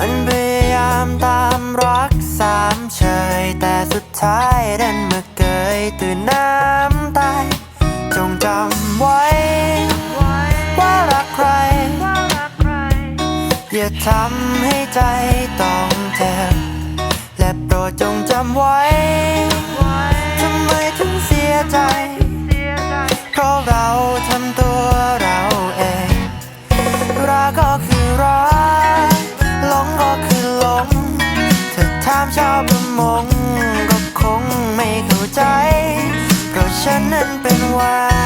มันพยายามตามรักสามเฉย แต่สุดท้ายดันมาเกยตื่นน้ำตาย จงจำไว้ ว่ารักใคร อย่าทำให้ใจต้องเจ็บและโปรดจงจำไว้ ทำไมถึงเสียใจ เพราะเราทำตัวเราเองรักก็คือ ถาถามชาวประมงก็คงไม่เข้าใจ เพราะฉันนั้นเป็นวา